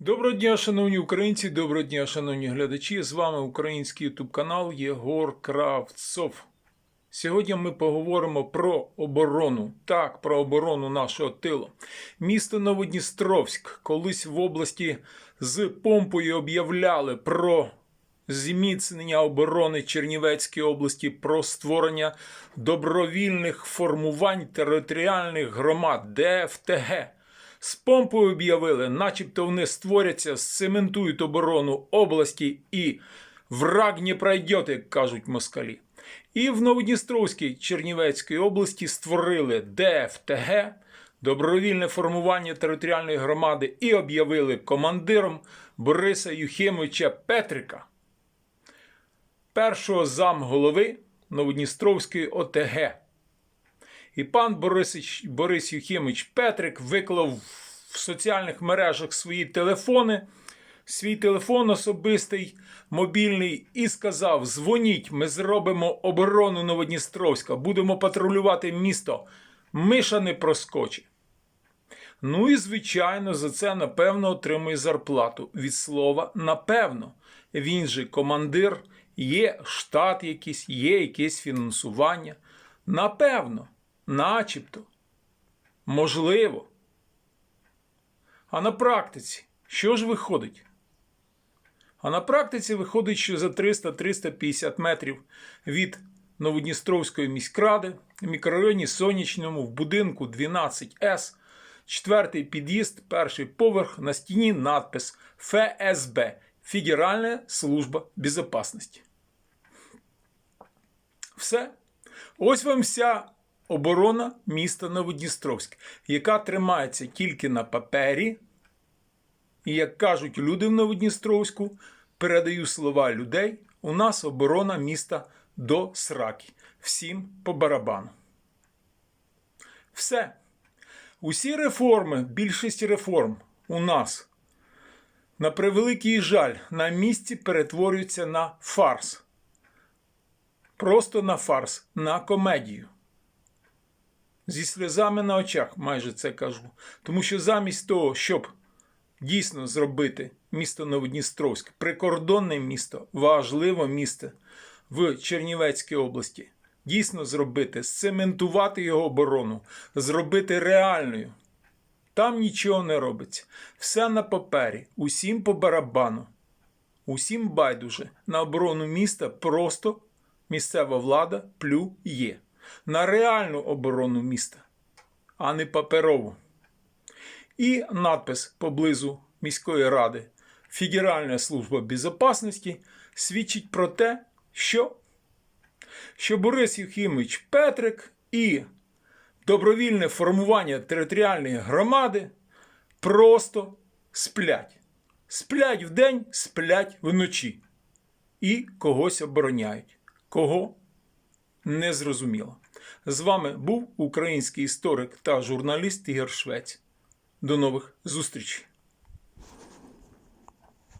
Доброго дня, шановні українці, доброго дня, шановні глядачі. З вами український ютуб канал Єгор Кравцов. Сьогодні ми поговоримо про оборону. Так, про оборону нашого тилу. Місто Новодністровськ колись в області з помпою об'являли про зміцнення оборони Чернівецької області, про створення добровільних формувань територіальних громад ДФТГ. З помпою об'явили, начебто вони створяться, сцементують оборону області і враг не пройде, кажуть москалі. І в Новодністровській Чернівецькій області створили ДФТГ, добровільне формування територіальної громади, і об'явили командиром Бориса Юхимовича Петрика, першого замголови Новодністровської ОТГ. І пан Борисич, Борис Юхимович Петрик виклав в соціальних мережах свої телефони, свій телефон особистий, мобільний, і сказав: Дзвоніть, ми зробимо оборону Новодністровська, будемо патрулювати місто. Миша не проскочить. Ну і, звичайно, за це напевно отримує зарплату. Від слова напевно. Він же командир, є штат якийсь, є якесь фінансування. Напевно, начебто, можливо. А на практиці, що ж виходить? А на практиці виходить, що за 300-350 метрів від Новодністровської міськради в мікрорайоні Сонячному в будинку 12С, четвертий під'їзд, перший поверх, на стіні надпис ФСБ Федеральна служба безопасності. Все. Ось вам вся оборона міста Новодністровськ, яка тримається тільки на папері. І як кажуть люди в Новодністровську, передаю слова людей, у нас оборона міста до сраки. Всім по барабану. Все. Усі реформи, більшість реформ у нас, на превеликий жаль, на місці перетворюються на фарс. Просто на фарс, на комедію. Зі сльозами на очах майже це кажу. Тому що замість того, щоб дійсно зробити місто Новодністровське, прикордонне місто, важливе місто в Чернівецькій області, дійсно зробити, сцементувати його оборону, зробити реальною. Там нічого не робиться. Все на папері, усім по барабану. Усім байдуже на оборону міста просто місцева влада плює на реальну оборону міста, а не паперову. І надпис поблизу міської ради Федеральна служба безпечності свідчить про те, що, що Борис Юхимович Петрик і добровільне формування територіальної громади просто сплять. Сплять вдень, сплять вночі. І когось обороняють. Кого? Незрозуміло. З вами був український історик та журналіст Ігор Швець. До нових зустрічей!